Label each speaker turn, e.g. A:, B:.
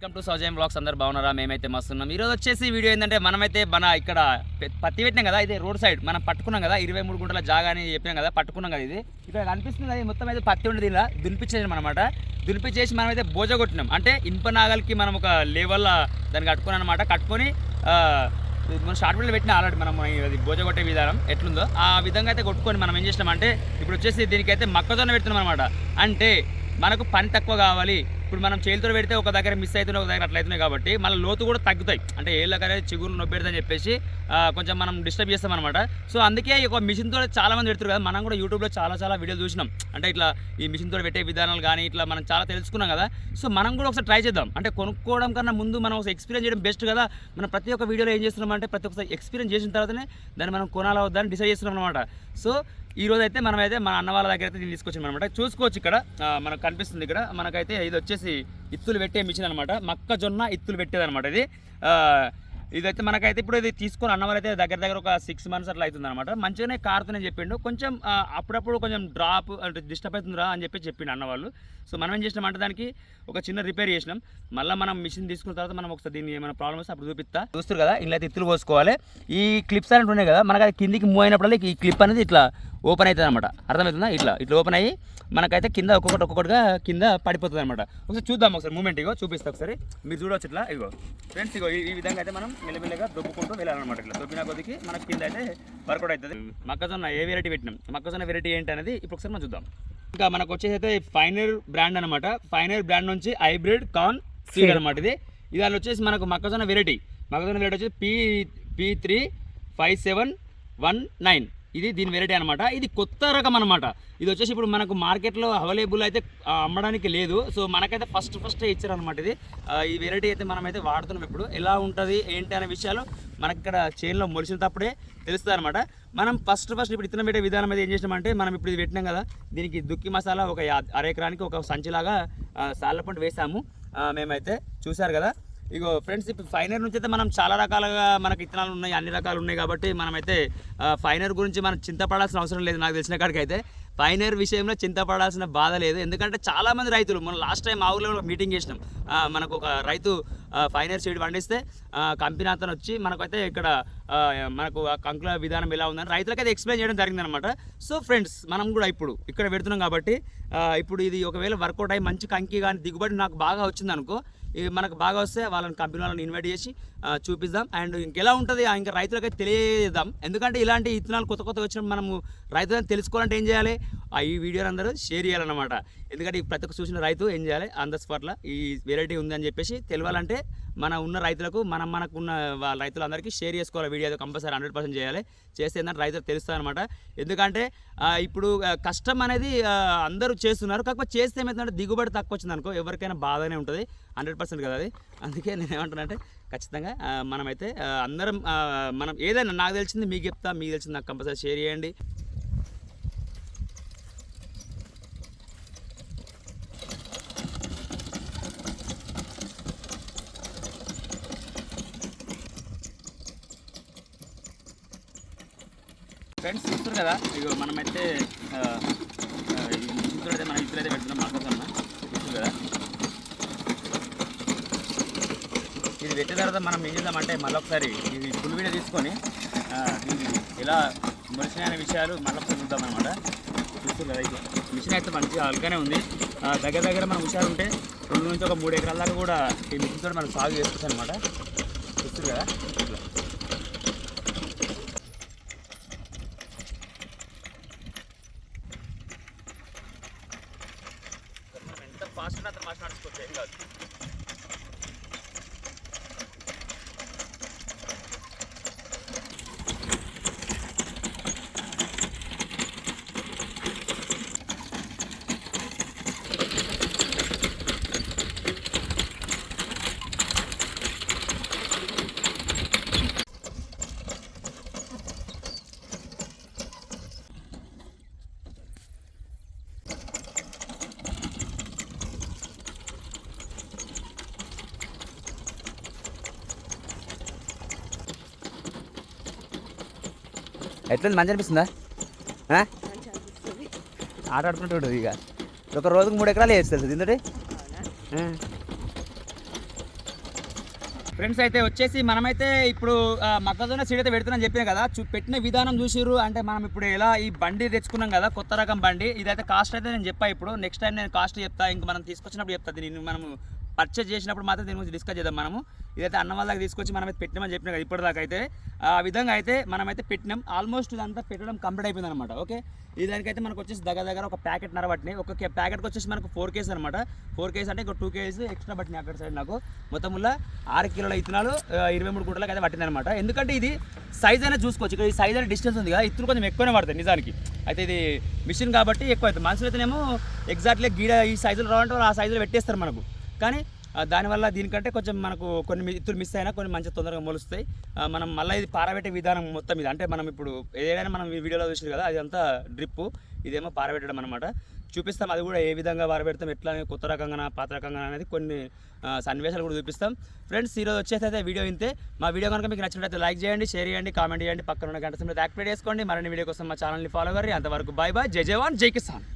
A: Welcome to సౌజయం blogs. అందరు బాగున్నారా? మేమైతే మస్తున్నాం. ఈరోజు వచ్చేసి వీడియో ఏంటంటే మనమైతే మన ఇక్కడ పత్తి పెట్టినాం కదా ఇది రోడ్ సైడ్. మనం పట్టుకున్నాం కదా ఇరవై మూడు గుంటల జాగా అని చెప్పినాం కదా పట్టుకున్నాం కదా ఇది. ఇక్కడ కనిపిస్తుంది అది మొత్తం అయితే పత్తి ఉండేది ఇలా. దునిపించేసాం అనమాట దునిపించేసి మనమైతే బోజ కొట్టినాం. అంటే ఇనుప నాగలికి మనం ఒక లెవెల్ దాన్ని కట్టుకున్నాం అనమాట కట్టుకొని మనం షార్ట్ వీడియో పెట్టిన ఆల్రెడీ మనం అది బోజ కొట్టే విధానం ఎట్లుందో ఆ విధంగా అయితే కొట్టుకొని మనం ఏం చేసినాం అంటే ఇప్పుడు వచ్చేసి దీనికైతే మొక్కజొన్న పెడుతున్నాం అనమాట అంటే మనకు పని తక్కువ కావాలి. ఇప్పుడు మనం చేతితో పెడితే ఒక దగ్గర మిస్ అవుతున్నాయి ఒక దగ్గర అట్లయితున్నాయి కాబట్టి మన లోతు కూడా తగ్గుతాయి. అంటే ఏళ్ళకనే చిగురు నొప్పెడదని చెప్పేసి కొంచెం మనం డిస్టర్బ్ చేస్తాం అనమాట సో అందుకే ఒక మిషన్తో చాలా మంది పెడుతారు కదా మనం కూడా యూట్యూబ్లో చాలా చాలా వీడియోలు చూసినాం. అంటే ఇట్లా ఈ మిషన్తో పెట్టే విధానాలు కానీ ఇట్లా మనం చాలా తెలుసుకున్నాం కదా. సో మనం కూడా ఒకసారి ట్రై చేద్దాం. అంటే కొనుక్కోవడం కన్నా ముందు మనం ఒకసారి ఎక్స్పీరియన్స్ చేయడం బెస్ట్ కదా. మనం ప్రతి ఒక్క వీడియోలో ఏం చేస్తున్నాం అంటే ప్రతి ఒక్కసారి ఎక్స్పీరియన్స్ చేసిన తర్వాతనే దాన్ని మనం కొనాలా వద్దని డిసైడ్ చేస్తున్నాం అనమాట సో ఈ రోజు అయితే మనమైతే మన అన్న వాళ్ళ దగ్గర అయితే దీన్ని తీసుకొచ్చాం అనమాట చూసుకోవచ్చు ఇక్కడ. మనకు కనిపిస్తుంది ఇక్కడ. మనకైతే ఇది వచ్చేసి ఇత్తులు పెట్టే మిషన్ అనమాట మొక్కజొన్న ఇత్తులు పెట్టేది అనమాట ఇది. ఇదైతే మనకైతే ఇప్పుడు ఇది తీసుకొని అన్న వాళ్ళైతే దగ్గర దగ్గర ఒక సిక్స్ మంత్స్ అట్లా అవుతుంది అనమాట మంచిగానే కారుతూనే చెప్పిండు. కొంచెం అప్పుడప్పుడు కొంచెం డ్రాప్ అంటే డిస్టర్బ్ అవుతుందిరా అని చెప్పి చెప్పిండు అన్న వాళ్ళు. సో మనం ఏం చేసినాం అంటే దానికి ఒక చిన్న రిపేర్ చేసినాం. మళ్ళీ మనం మిషన్ తీసుకున్న తర్వాత మనం ఒకసారి దీన్ని ఏమైనా ప్రాబ్లమ్ వస్తే అప్పుడు చూపిస్తా. చూస్తారు కదా ఇలా అయితే ఇత్తులు పోసుకోవాలి. ఈ క్లిప్స్ అనేవి ఉన్నాయి కదా మనకి అది కిందికి మూవ్ అయినప్పుడల్లా ఈ క్లిప్ అనేది ఇట్లా ఓపెన్ అవుతుంది అనమాట అర్థమవుతుందా? ఇట్లా ఇట్లా ఓపెన్ అయ్యి మనకైతే కింద ఒక్కొక్కటి ఒక్కొక్కటిగా కింద పడిపోతుంది అనమాట ఒకసారి చూద్దాం ఒకసారి మూమెంట్ ఇగో చూపిస్తా ఒకసారి. మీరు చూడవచ్చు ఇట్లా ఇగో. ఫ్రెండ్స్ ఇగో ఈ- విధంగా అయితే మనం మెల్లమెల్లగా దొబ్బుకుంటూ వెళ్ళాలన్నమాట ఇట్లా. దొబ్బిన కొద్దికి మనకి కింద అయితే వర్కౌట్ అవుతుంది. మొక్కజొన్న ఏ వెరైటీ పెట్టినాం? మొక్కజొన్న వెరైటీ ఏంటి అనేది ఇప్పుడు ఒకసారి మనం చూద్దాం. ఇంకా మనకు వచ్చేసి అయితే ఫైనర్ బ్రాండ్ అనమాట ఫైనర్ బ్రాండ్ నుంచి హైబ్రిడ్ కాన్ సీడ్ అనమాట ఇది. ఇది వచ్చేసి మనకు మొక్కజొన్న వెరైటీ మొక్కజొన్న వెరైటీ వచ్చేసి P P three five seven one nine ఇది దీని వెరైటీ అనమాట ఇది కొత్త రకం అనమాట ఇది వచ్చేసి ఇప్పుడు మనకు మార్కెట్లో అవైలబుల్ అయితే అమ్మడానికి లేదు. సో మనకైతే ఫస్ట్ ఫస్ట్ ఇచ్చారు అనమాట ఇది ఈ వెరైటీ అయితే మనమైతే వాడుతున్నాం ఇప్పుడు. ఎలా ఉంటుంది ఏంటి అనే విషయాలు మనకి ఇక్కడ చేనులో మొలిచినప్పుడే తెలుస్తుంది అనమాట మనం ఫస్ట్ ఫస్ట్ ఇప్పుడు ఇత్తనం పెట్టే విధానం అయితే ఏం చేసినామంటే మనం ఇప్పుడు ఇది పెట్టినాం కదా దీనికి దుక్కి మసాలా ఒక అర ఎకరానికి ఒక సంచిలాగా సాల వేసాము. మేమైతే చూసారు కదా ఇగో ఫ్రెండ్స్ ఇప్పుడు ఫైనర్ నుంచి అయితే మనం చాలా రకాలుగా మనకి ఇత్తనాలు ఉన్నాయి అన్ని రకాలు ఉన్నాయి కాబట్టి మనమైతే ఫైనర్ గురించి మనం చింతపడాల్సిన అవసరం లేదు నాకు తెలిసిన కాడికి ఫైనర్ విషయంలో చింతపడాల్సిన బాధ లేదు. ఎందుకంటే చాలామంది రైతులు మనం లాస్ట్ టైం మా ఊళ్ళో మీటింగ్ చేసినాం. మనకు ఒక రైతు ఫైనర్ సీడ్ పండిస్తే కంపెనీ అతను వచ్చి మనకైతే ఇక్కడ మనకు ఆ కంకుల విధానం ఎలా ఉందని రైతులకైతే ఎక్స్ప్లెయిన్ చేయడం జరిగిందనమాట సో ఫ్రెండ్స్ మనం కూడా ఇప్పుడు ఇక్కడ పెడుతున్నాం కాబట్టి ఇప్పుడు ఇది ఒకవేళ వర్కౌట్ అయ్యి మంచి కంకి కానీ దిగుబడి నాకు బాగా వచ్చింది అనుకో మనకు బాగా వస్తే వాళ్ళని కంపెనీ వాళ్ళని ఇన్వైట్ చేసి చూపిద్దాం. అండ్ ఇంకెలా ఉంటుంది ఇంకా రైతులకైతే తెలియజేద్దాం. ఎందుకంటే ఇలాంటి ఇత్తనాలు కొత్త కొత్త వచ్చినప్పుడు మనము రైతులను తెలుసుకోవాలంటే ఏం చేయాలి? ఈ వీడియోని అందరూ షేర్ చేయాలన్నమాట. ఎందుకంటే ప్రతి ఒక్క చూసిన రైతు ఏం చేయాలి? ఆన్ ద స్పాట్లో ఈ వెరైటీ ఉందని చెప్పేసి తెలియాలంటే మన ఉన్న రైతులకు మనం మనకు ఉన్న రైతులందరికీ షేర్ చేసుకోవాలి. వీడియో కంపల్సరీ హండ్రెడ్ పర్సెంట్ చేయాలి. చేస్తే ఏంటంటే రైతులకు తెలుస్తారనమాట అనమాట ఎందుకంటే ఇప్పుడు కష్టం అనేది అందరూ చేస్తున్నారు. కాకపోతే చేస్తే ఏమవుతుందంటే దిగుబడి తక్కువ వచ్చింది అనుకో ఎవరికైనా బాధనే ఉంటుంది. హండ్రెడ్ పర్సెంట్ కదా అది. అందుకే నేను ఏమంటానంటే ఖచ్చితంగా మనమైతే అందరం మనం ఏదైనా నాకు తెలిసింది మీకు చెప్తా మీకు తెలిసింది నాకు కంపల్సరీ షేర్ చేయండి. ఫ్రెండ్స్ చూస్తారు కదా ఇగో మనమైతే ఆ, ఆ, ఈ అయితే మనం ఇద్దరైతే పెడుతున్నాం మాకోసం చూస్తారు కదా? ఇది పెట్టిన తర్వాత మనం ఏం చేద్దామంటే మళ్ళీ ఒకసారి ఇది ఫుల్ వీడియో తీసుకొని ఆ, దీన్ని ఎలా మొలిసిన విషయాలు మళ్ళీ ఒకసారి చూద్దాం అనమాట చూస్తారు కదా ఇది మిషన్ అయితే మంచిగా అల్గానే ఉంది. దగ్గర దగ్గర మనం హుషారు ఉంటే రెండు నుంచి ఒక మూడు ఎకరాల దాకా కూడా ఈ మిషన్తో మనం సాగు చేసుకోవచ్చు అనమాట చూస్తారు కదా? మాస్టర్ అతను ఎంత నడుచుకోవచ్చు ఏం కాదు. ఎట్లా మంచి అనిపిస్తుందా? ఆట ఆడుకుంటూ ఉంటుంది ఇక. ఒక రోజుకు మూడు ఎకరాలు వేస్తుంది దీంతో ఫ్రెండ్స్ అయితే వచ్చేసి మనమైతే ఇప్పుడు మొక్కజొన్న సీడ్ అయితే పెడుతున్నాం చెప్పిన కదా చూ పెట్టిన విధానం చూసిర్రు. అంటే మనం ఇప్పుడు ఎలా ఈ బండి తెచ్చుకున్నాం కదా కొత్త రకం బండి. ఇదైతే కాస్ట్ అయితే నేను చెప్పా ఇప్పుడు. నెక్స్ట్ టైం నేను కాస్ట్ చెప్తా ఇంక మనం తీసుకొచ్చినప్పుడు చెప్తా దీన్ని. మనం పర్చేజ్ చేసినప్పుడు మాత్రం దీని గురించి డిస్కస్ చేద్దాం మనము. ఇదైతే అన్న వాళ్ళకి తీసుకొచ్చి మనమైతే పెట్టినామని చెప్పిన కదా ఇప్పటిదాకా అయితే ఆ విధంగా అయితే మనమైతే పెట్టినాం. ఆల్మోస్ట్ ఇదంతా పెట్టడం కంప్లీట్ అయిపోయింది అనమాట ఓకే? ఈ దానికైతే మనకు వచ్చేసి దగ్గర దగ్గర ఒక ప్యాకెట్ నరబట్టినాయి. ఒక ప్యాకెట్కి వచ్చేసి మనకు ఫోర్ కేజీస్ అనమాట ఫోర్ కేజీస్ అంటే ఇంకో టూ కేజీస్ ఎక్స్ట్రా పట్టినాయి అక్కడ సైడ్ నాకు. మొత్తం వల్ల ఆరు కిలోల ఇత్తనాలు ఇరవై మూడు గుంటలకు అయితే పట్టింది అనమాట ఎందుకంటే ఇది సైజ్ అనేది చూసుకోవచ్చు. ఇక్కడ ఈ సైజ్ అనేది డిస్టెన్స్ ఉంది కదా ఇత్తులు కొంచెం ఎక్కువనే పడుతుంది నిజానికి. అయితే ఇది మిషన్ కాబట్టి ఎక్కువ అవుతుంది. మనుషులు అయితేనేమో ఎగ్జాక్ట్లీ గీడ ఈ సైజులో రావాలంటే ఆ సైజులో పెట్టేస్తారు మనకు. కానీ దానివల్ల దీనికంటే కొంచెం మనకు కొన్ని మి- మిస్ అయినా కొన్ని మంచి తొందరగా మొలుస్తాయి. మనం మళ్ళీ ఇది పారబెట్టే విధానం మొత్తం ఇది అంటే మనం ఇప్పుడు ఏదైనా మనం వీడియోలో చూసారు కదా అదంతా డ్రిప్పు డ్రిప్ ఇదేమో పారబెట్టడం అనమాట చూపిస్తాం అది కూడా ఏ విధంగా పారబెడతాం ఎట్లా కొత్త రకంగా పాత రకంగా అనేది కొన్ని సన్నివేశాలు కూడా చూపిస్తాం. ఫ్రెండ్స్ ఈరోజు వచ్చేసి అయితే వీడియో ఇంతే. మా వీడియో కనుక మీకు నచ్చినట్లయితే లైక్ చేయండి షేర్ చేయండి కామెంట్ చేయండి. పక్కన ఉన్న గంట సమయంలో యాక్టివేట్ చేసుకోండి. మరిన్ని వీడియో కోసం మా ఛానల్ని ఫాలో కర్రీ. అంతవరకు బాయ్ బాయ్ జై జవాన్ జై కిసాన్.